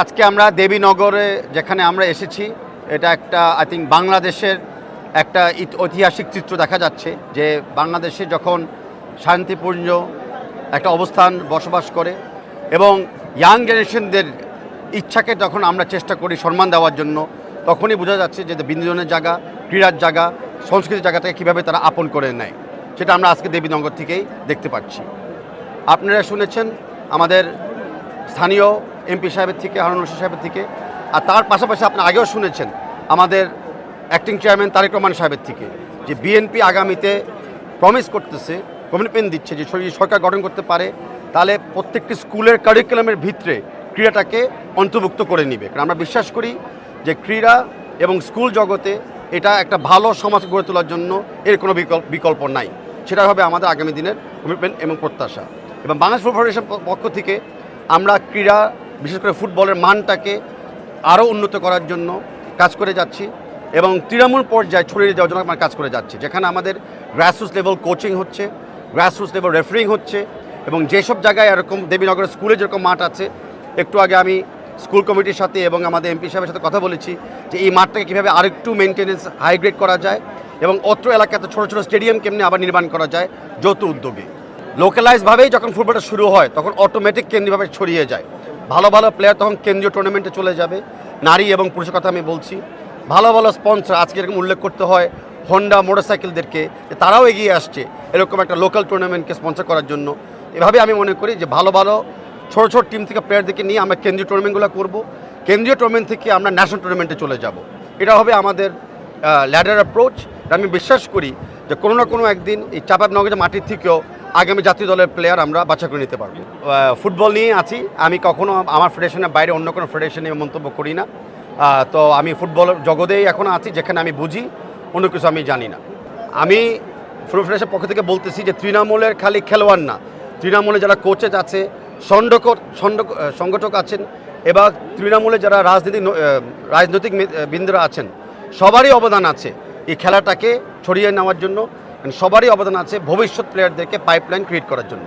আজকে আমরা দেবীনগরে যেখানে আমরা এসেছি, এটা একটা আই থিঙ্ক বাংলাদেশের একটা ঐতিহাসিক চিত্র দেখা যাচ্ছে যে বাংলাদেশে যখন শান্তিপূর্ণ একটা অবস্থান বসবাস করে এবং ইয়াং জেনারেশনদের ইচ্ছাকে যখন আমরা চেষ্টা করি সম্মান দেওয়ার জন্য, তখনই বোঝা যাচ্ছে যে বিনোদনের জায়গা, ক্রীড়ার জায়গা, সংস্কৃতির জায়গাটাকে কীভাবে তারা আপন করে নেয়, সেটা আমরা আজকে দেবীনগর থেকেই দেখতে পাচ্ছি। আপনারা শুনেছেন আমাদের স্থানীয় এমপি সাহেবের থেকে, হারুন রশিদ সাহেবের থেকে। আর তার পাশাপাশি আপনি আগেও শুনেছেন আমাদের অ্যাক্টিং চেয়ারম্যান তারেক রহমান সাহেবের থেকে, যে বিএনপি আগামীতে প্রমিস করতেছে কমিটমেন্ট দিচ্ছে যে সরকার গঠন করতে পারে, তাহলে প্রত্যেকটি স্কুলের কারিকুলামের ভিতরে ক্রীড়াটাকে অন্তর্ভুক্ত করে নিবে। কারণ আমরা বিশ্বাস করি যে ক্রীড়া এবং স্কুল জগতে এটা একটা ভালো সমাজ গড়ে তোলার জন্য এর কোনো বিকল্প বিকল্প নাই। সেটা হবে আমাদের আগামী দিনের কমিটমেন্ট এবং প্রত্যাশা। এবং বাংলাদেশ ফুটবল ফেডারেশন পক্ষ থেকে আমরা ক্রীড়া বিশেষ করে ফুটবলের মানটাকে আরও উন্নত করার জন্য কাজ করে যাচ্ছি এবং তৃণমূল পর্যায়ে ছড়িয়ে যাওয়ার জন্য আমরা কাজ করে যাচ্ছি। যেখানে আমাদের গ্রাসরুটস লেভেল কোচিং হচ্ছে গ্রাসরুটস লেভেল রেফারিং হচ্ছে এবং যেসব জায়গায় এরকম দেবীনগরের স্কুলে যেরকম মাঠ আছে, একটু আগে আমি স্কুল কমিটির সাথে এবং আমাদের এমপি সাহেবের সাথে কথা বলেছি যে এই মাঠটাকে কীভাবে আরেকটু মেনটেনেন্স হাইগ্রেড করা যায় এবং অত্র এলাকাতে ছোটো ছোটো স্টেডিয়াম কেমনি আবার নির্মাণ করা যায় যৌথ উদ্যোগে। লোকালাইজভাবেই যখন ফুটবলটা শুরু হয়, তখন অটোমেটিক কেন্দ্রীয়ভাবে ছড়িয়ে যায়। ভালো ভালো প্লেয়ার তখন কেন্দ্রীয় টুর্নামেন্টে চলে যাবে, নারী এবং পুরুষের কথা আমি বলছি। ভালো ভালো স্পন্সর আজকে এরকম উল্লেখ করতে হয় হন্ডা মোটরসাইকেলদেরকে তারাও এগিয়ে আসছে এরকম একটা লোকাল টুর্নামেন্টকে স্পন্সর করার জন্য। এভাবে আমি মনে করি যে ভালো ভালো ছোটো ছোটো টিম থেকে প্লেয়ারদেরকে নিয়ে আমরা কেন্দ্রীয় টুর্নামেন্টগুলো করব। কেন্দ্রীয় টুর্নামেন্ট থেকে আমরা ন্যাশনাল টুর্নামেন্টে চলে যাব। এটা হবে আমাদের ল্যাডার অ্যাপ্রোচ আমি বিশ্বাস করি যে কোনো না কোনো একদিন এই চাপাবনগরের মাটির থেকেও আগামী জাতীয় দলের প্লেয়ার আমরা বাছা করে নিতে পারব। ফুটবল নিয়ে আছি। আমি কখনো আমার ফেডারেশনের বাইরে অন্য কোনো ফেডারেশনে মন্তব্য করি না। তো আমি ফুটবল জগতেই এখনও আছি যেখানে আমি বুঝি অন্য কিছু আমি জানি না। আমি ফুটবল ফেডারেশনের পক্ষ থেকে বলতেছি যে তৃণমূলের খালি খেলোয়াড় না। তৃণমূলে যারা কোচেস আছে সন্ডক- সংগঠক আছেন এবং তৃণমূলে যারা রাজনীতি রাজনৈতিক আহ, বৃন্দরা আছেন সবারই অবদান আছে এই খেলাটাকে ছড়িয়ে নেওয়ার জন্য। সবারই অবদান আছে ভবিষ্যৎ প্লেয়ারদেরকে পাইপলাইন ক্রিয়েট করার জন্য।